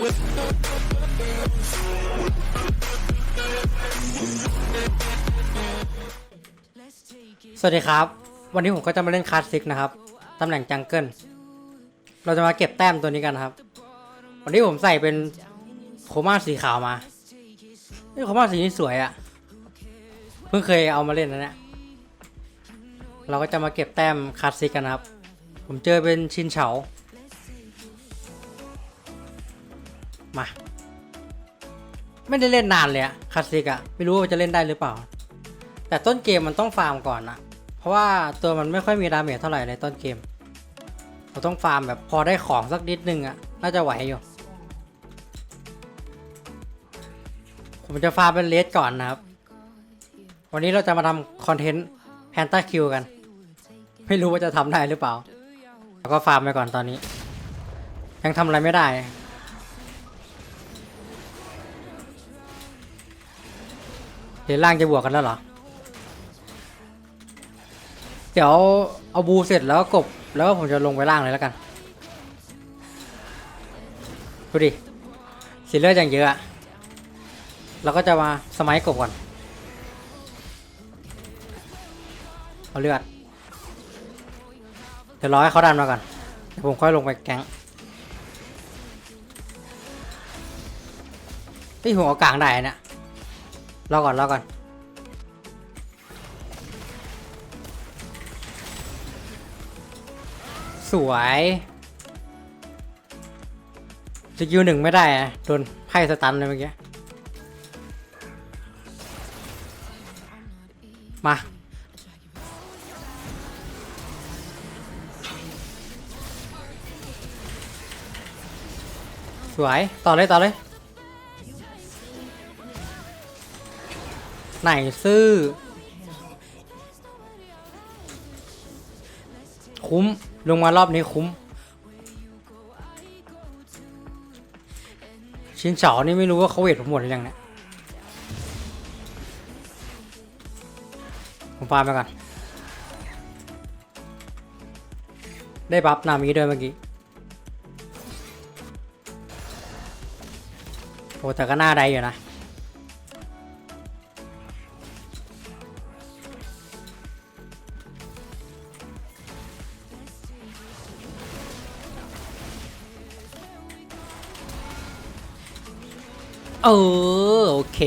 สวัสดีครับ วันนี้ผมก็จะมาเล่นคลาสสิกนะครับ ตำแหน่งจังเกิล เราจะมาเก็บแต้มตัวนี้กันครับ วันนี้ผมใส่เป็นโคม่าสีขาวมาโคม่าสีนี้สวยอะ่ะ เพิ่งเคยเอามาเล่นนะเนี่ย เราก็จะมาเก็บแต้มคลาสสิกกันครับ ผมเจอเป็นชินเฉา มา ไม่ได้เล่นนานเลยอะคาสิกอะไม่รู้ว่าจะเล่นได้หรือเปล่า แต่ต้นเกมมันต้องฟาร์มก่อนนะเพราะว่าตัวมันไม่ค่อยมีดาเมจเท่าไหร่ในต้นเกมเราต้องฟาร์มแบบพอได้ของสักนิดนึงอะน่าจะไหวอยู่ ผมจะฟาร์มเป็นเลสก่อนนะครับ วันนี้เราจะมาทำคอนเทนต์แพนตาคิวกัน ไม่รู้ว่าจะทำได้หรือเปล่า แล้วก็ฟาร์มไปก่อนตอนนี้ ยังทำอะไรไม่ได้ ดี๋ยวล่างจะบวกกันแล้วเหรอ เดี๋ยวเอาบูเสร็จแล้วกกบแล้วผมจะลงไปล่างเลยแล้วกันดูดิสีเลือดอย่างเยอะอะเราก็จะมาสมัยกบก่อนเอาเลือดเดี๋ยวรอให้เขาดันมาก่อนเดี๋ยวผมค่อยลงไปแก๊งที่หัวกลางได้เนี่ย รอก่อนรอก่อนสวยสกิลหนึ่งไม่ได้อะโดนไพ่สตันเลยเมื่อกี้ มา สวย ต่อเลย ต่อเลย ไหนซื่อ คุ้ม ลงมารอบนี้คุ้ม ชินเฉานี่ไม่รู้ว่าเขาเวทผมหมดหรือยังเนี่ย ผมฟาร์มไปก่อน ได้บัฟนามิด้วยเมื่อกี้โอ้แต่ก็น่าได้อยู่นะ ออโอเค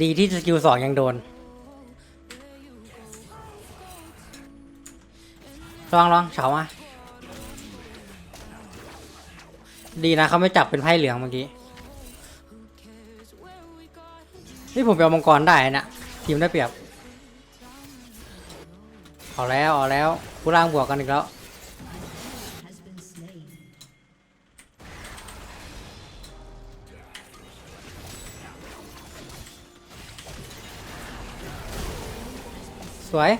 ดีที่สกิลสองยังโดนลองลองเฉามาดีนะเขาไม่จับเป็นไพ่เหลืองเมื่อกี้นี่ผมไปเอามังกรได้นะทีมได้เปรียบเอาแล้วเอาแล้วผู้ร่างบวกกันอีกแล้ว สวย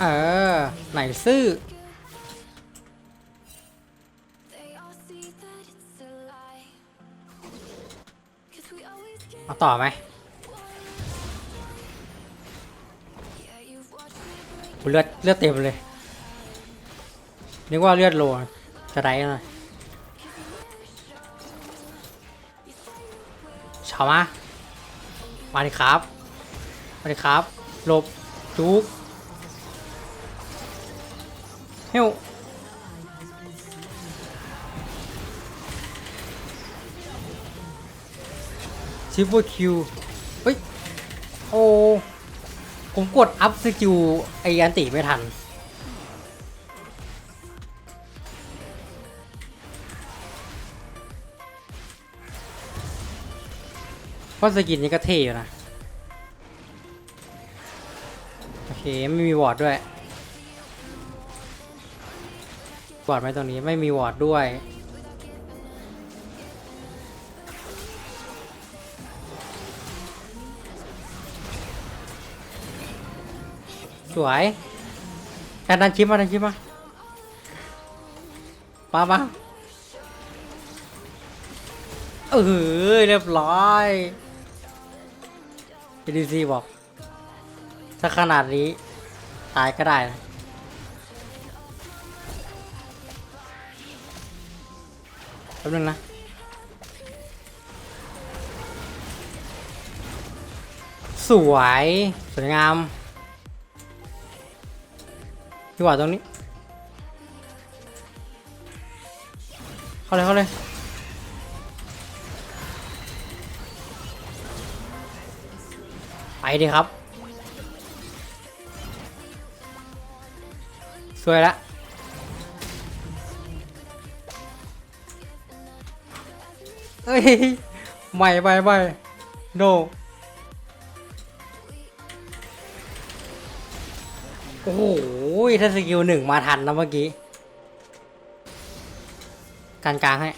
เออ ไหนซื้อเอาต่อไหมเลือดเลือดเต็มเลย นึกว่าเลือดโลจะได้หน่อยชาวมามาดิครับ มาดิครับหลบจุกเฮ้วชิปเปอร์คิวเฮ้ย โอ้ ผมกดอัพสกิลไออันติไม่ทัน เพราะสกินนี้ก็เท่อยู่นะ เคไม่มีวอร์ดด้วยวอร์ดไหมตรงนี้ไม่มีวอร์ดด้วยสวยดันดันชิปมาดันชิปมาปามาเออเรียบร้อย PDC บอก ถ้าขนาดนี้ ตายก็ได้นะป๊บนึงนะ สวย สวยงามพี่หวาตรงนี้ เข้าเลย เข้าเลยไปดิครับ สวยละเฮ้ยไม่ไม่ไม่โนโอ้โหถ้าสกิลหนึ่งมาทันนะเมื่อกี้ การกลางให้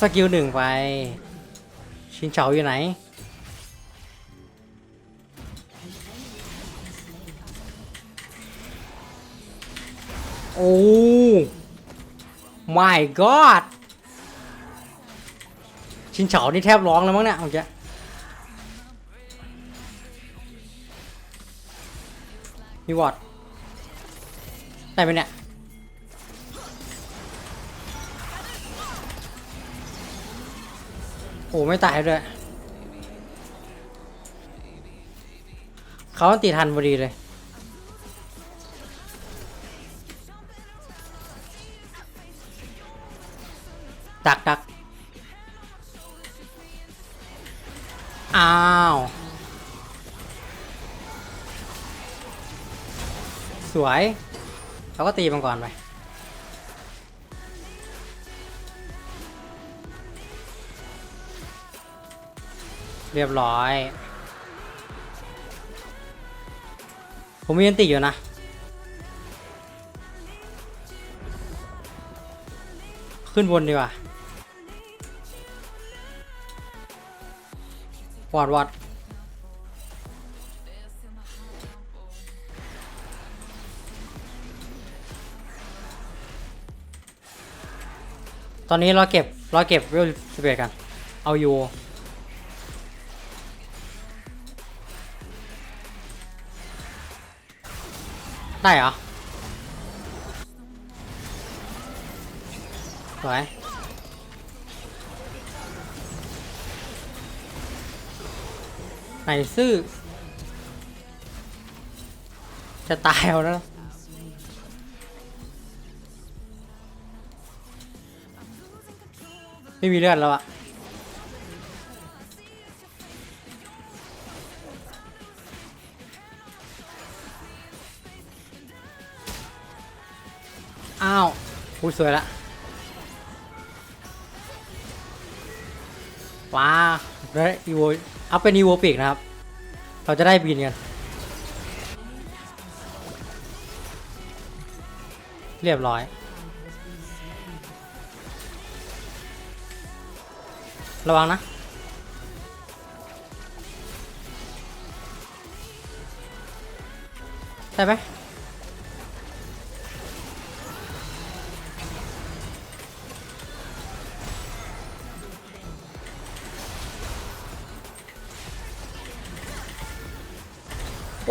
สกิลหนึ่งไป ชินเฉาอยู่ไหน โอ้ my god ชินเฉานี่แทบร้องแล้วมั้งเนี่ยเมื่อกี้มีวอดได้ไหมเนี่ย โอ้ไม่ตายด้วยเขาตีทันพอดีเลยดักดักอ้าวสวยเราก็ตีมันก่อนไป เรียบร้อย ผมมีอันติอยู่นะ ขึ้นบนดีกว่าวอดวอดตอนนี้เราเก็บเราเก็บเวลสเปกัน เอาอยู่ ได้เหรอสวยไหนซื่อ จะตายเอาแล้วนะไม่มีเลือดแล้วอะ อ้าวอุ้ยสวยละว้าได้อีโวอัพเป็นอีโวปีกนะครับ เราจะได้บินกัน เรียบร้อย ระวังนะได้ไหม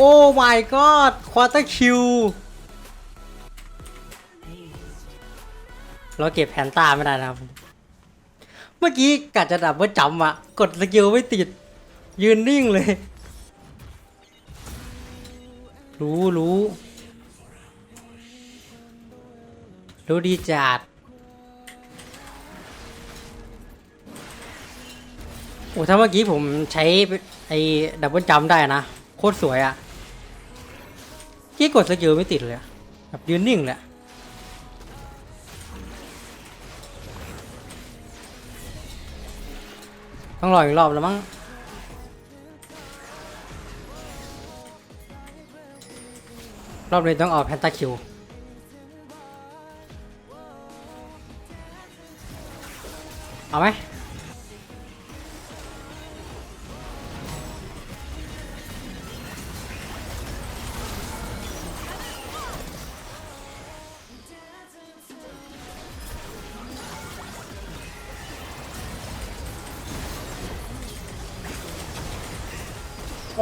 โอ้ my god ควอเตอร์คิว เราเก็บแพนตาไม่ได้นะครับ เมื่อกี้กะจะดับเบิลจัมอะกดสกิลไม่ติด ยืนนิ่งเลย รู้รู้ รู้ดีจัดโอ้ถ้าเมื่อกี้ผมใช้ไอ้ดับเบิลจัมได้นะ โคตรสวยอะ กี้กดสกิลไม่ติดเลยแบบยืนนิ่งเละต้องรออีกรอบแล้วมั้งรอบนี้ต้องเอาแพนตาคิวเอาไหม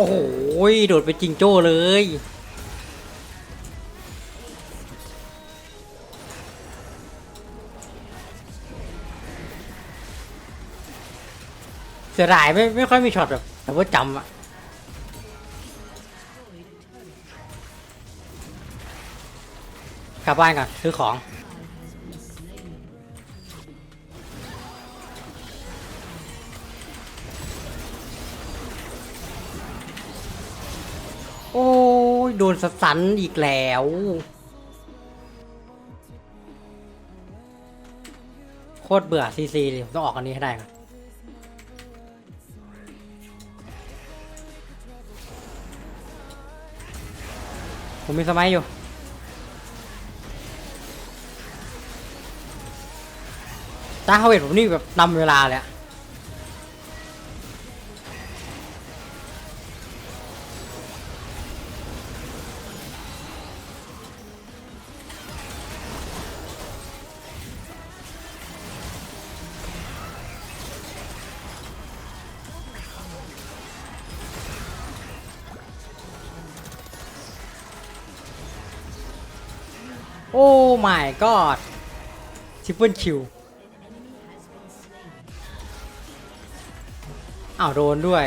โอ้โหโดดไปจิงโจ้เลย เสียดายไม่ไม่ค่อยมีช็อตแบบแต่ว่าจำอะกลับบ้านก่อนซื้อของ โดนสตันอีกแล้วโคตรเบื่อซีซีเลยผมต้องออกอันนี้ให้ได้ก่อนผมมีสมัยอยู่ตาเขาเห็นผมนี่แบบนำเวลาเลยอะ อ้ my god ทิปเปิลคิวอ้าวโดนด้วย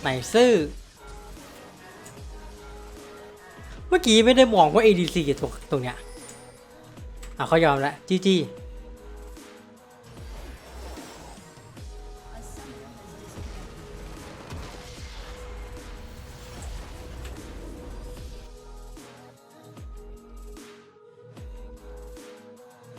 ไหนซื่อ เมื่อกี้ไม่ได้มองว่า ADC ตรงตรงเนี้ยอะเขายอมแล้วจีจี